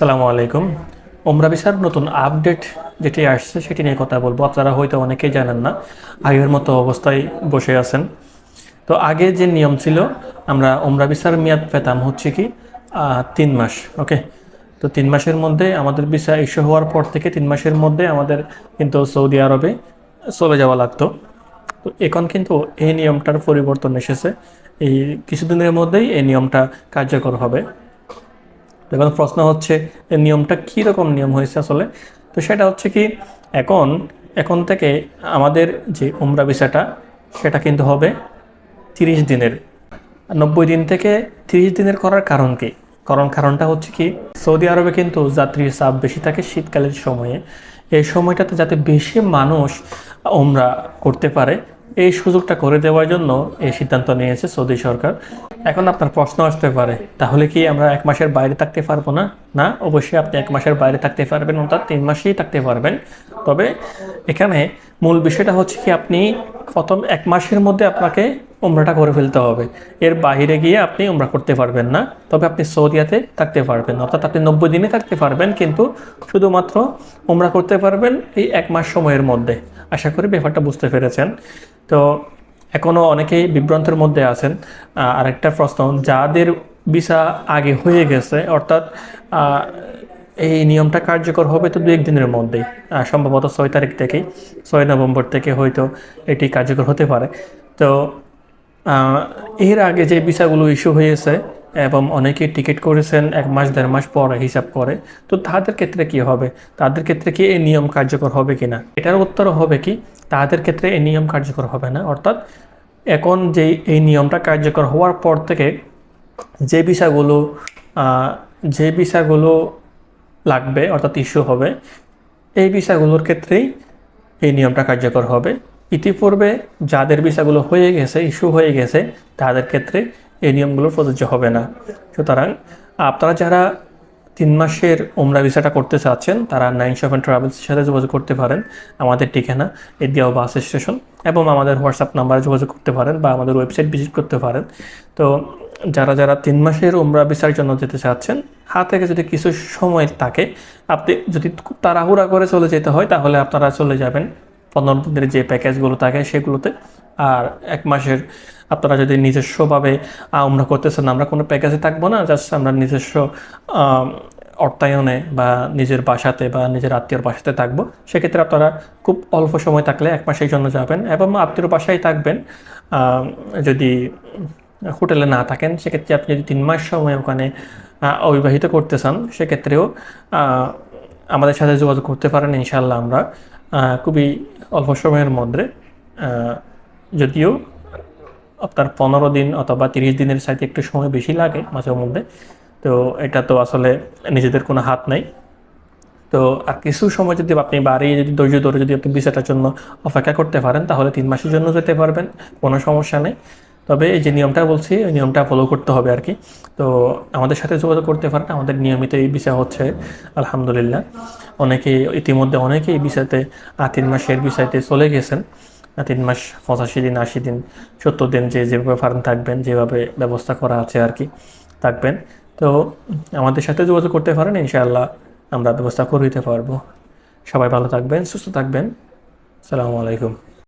আসসালামু আলাইকুম। ওমরা বিশার নতুন আপডেট যেটি আসছে, সেটি নিয়ে কথা বলব। আপনারা হয়তো অনেকেই জানেন না, আগের মতো অবস্থায় বসে আছেন। তো আগে যে নিয়ম ছিল, আমরা ওমরা ভিসার মেয়াদ পেতাম হচ্ছে কি তিন মাস, ওকে? তো তিন মাসের মধ্যে আমাদের ভিসা ইস্যু হওয়ার পর থেকে তিন মাসের মধ্যে আমাদের কিন্তু সৌদি আরবে চলে যাওয়া লাগতো। তো এখন কিন্তু এই নিয়মটার পরিবর্তন এসেছে। এই কিছুদিনের মধ্যেই এই নিয়মটা কার্যকর হবে। এখন প্রশ্ন হচ্ছে নিয়মটা কী রকম নিয়ম হয়েছে আসলে? তো সেটা হচ্ছে কি, এখন এখন থেকে আমাদের যে উমরা ভিসাটা, সেটা কিন্তু হবে তিরিশ দিনের। নব্বই দিন থেকে তিরিশ দিনের করার কারণ কি? কারণ কারণটা হচ্ছে কি, সৌদি আরবে কিন্তু যাত্রীর চাপ বেশি থাকে শীতকালের সময়ে। এই সময়টাতে যাতে বেশি মানুষ ওমরা করতে পারে, এই সুযোগটা করে দেওয়ার জন্য এই সিদ্ধান্ত নিয়েছে সৌদি সরকার। এখন আপনার প্রশ্ন আসতে পারে, তাহলে কি আমরা এক মাসের বাইরে থাকতে পারব না? না, অবশ্যই আপনি এক মাসের বাইরে থাকতে পারবেন, অর্থাৎ তিন মাসেই থাকতে পারবেন। তবে এখানে মূল বিষয়টা হচ্ছে কি, আপনি প্রথম এক মাসের মধ্যে আপনাকে উমরাটা করে ফেলতে হবে। এর বাইরে গিয়ে আপনি উমরা করতে পারবেন না, তবে আপনি সৌদিয়াতে থাকতে পারবেন। অর্থাৎ আপনি নব্বই দিনে থাকতে পারবেন, কিন্তু শুধুমাত্র উমরা করতে পারবেন এই এক মাস সময়ের মধ্যে। আশা করি ব্যাপারটা বুঝতে পেরেছেন। তো এখনও অনেকেই বিভ্রান্তের মধ্যে আছেন। আরেকটা প্রশ্ন, যাদের ভিসা আগে হয়ে গেছে, অর্থাৎ এই নিয়মটা কার্যকর হবে তো দু একদিনের মধ্যেই সম্ভবত ছয় তারিখ থেকেই, ছয় নভেম্বর থেকে হয়তো এটি কার্যকর হতে পারে। তো এর আগে যে ভিসাগুলো ইস্যু হয়েছে এবং অনেকেই টিকিট করেছেন এক মাস দেড় মাস পর হিসাব করে। তো তাদের ক্ষেত্রে কি হবে? তাদের ক্ষেত্রে কি এই নিয়ম কার্যকর হবে কি না এটার উত্তর হবে কি তাদের ক্ষেত্রে এই নিয়ম কার্যকর হবে না। অর্থাৎ এখন যে এই নিয়মটা কার্যকর হওয়ার পর থেকে যে আহ, যে ভিসাগুলো লাগবে অর্থাৎ ইস্যু হবে এই ভিসাগুলোর ক্ষেত্রেই এই নিয়মটা কার্যকর হবে। ইতিপূর্বে যাদের ভিসাগুলো হয়ে গেছে ইস্যু হয়ে গেছে তাদের ক্ষেত্রে এই নিয়মগুলো প্রযোজ্য হবে না। সুতরাং আপনারা যারা তিন মাসের ওমরা ভিসাটা করতে চাচ্ছেন, তারা নাইন সেভেন ট্রাভেলসের সাথে যোগাযোগ করতে পারেন। আমাদের ঠিকানা এদিয়াও বাস স্টেশন এবং আমাদের হোয়াটসঅ্যাপ নাম্বারে যোগাযোগ করতে পারেন বা আমাদের ওয়েবসাইট ভিজিট করতে পারেন। তো যারা যারা তিন মাসের ওমরা ভিসার জন্য যেতে চাচ্ছেন, হাত থেকে যদি কিছু সময় থাকে, আপনি যদি খুব তাড়াহুড়া করে চলে যেতে হয়, তাহলে আপনারা চলে যাবেন। পনেরো দিনের যে প্যাকেজগুলো থাকে, সেগুলোতে আর এক মাসের আপনারা যদি নিজস্বভাবে আমরা করতেছেন, আমরা কোনো প্যাকেজে থাকব না, জাস্ট আমরা নিজস্ব অর্থায়নে বা নিজের বাসাতে বা নিজের আত্মীয়র বাসাতে থাকব। সেক্ষেত্রে আপনারা খুব অল্প সময় থাকলে এক মাসের জন্য যাবেন এবং আত্মীয়র বাসায় থাকবেন। যদি হোটেলে না থাকেন, সেক্ষেত্রে আপনি যদি তিন মাস সময় ওখানে অবিবাহিত করতে চান সেক্ষেত্রেও আমাদের সাথে যোগাযোগ করতে পারেন ইনশাল্লাহ আমরা খুবই অল্প সময়ের মধ্যে। যদিও আপনার পনেরো দিন অথবা তিরিশ দিনের সাথে একটু সময় বেশি লাগে মাঝে মধ্যে, তো এটা তো আসলে নিজেদের কোনো হাত নাই। তো আর কিছু সময় যদি আপনি বাড়িয়ে যদি ধৈর্য ধরে যদি আপনি ভিসাটার জন্য অপেক্ষা করতে পারেন, তাহলে তিন মাসের জন্য যেতে পারবেন, কোনো সমস্যা নেই। তবে এই যে নিয়মটা বলছি ওই নিয়মটা ফলো করতে হবে আর কি। তো আমাদের সাথে যোগাযোগ করতে পারেন, আমাদের নিয়মিত এই ভিসা হচ্ছে, আলহামদুলিল্লাহ। অনেকে ইতিমধ্যে অনেকেই ভিসাতে তিন মাসের ভিসাতে চলে গেছেন। তিন মাস, পঁচাশি দিন, আশি দিন, সত্তর দিন যে যেভাবে ফার্ম থাকবেন, যেভাবে ব্যবস্থা করা আছে আর কি, থাকবেন। তো আমাদের সাথে যোগাযোগ করতে পারেন, ইনশাআল্লাহ আমরা ব্যবস্থা করে দিতে পারব। সবাই ভালো থাকবেন, সুস্থ থাকবেন। সালামু আলাইকুম।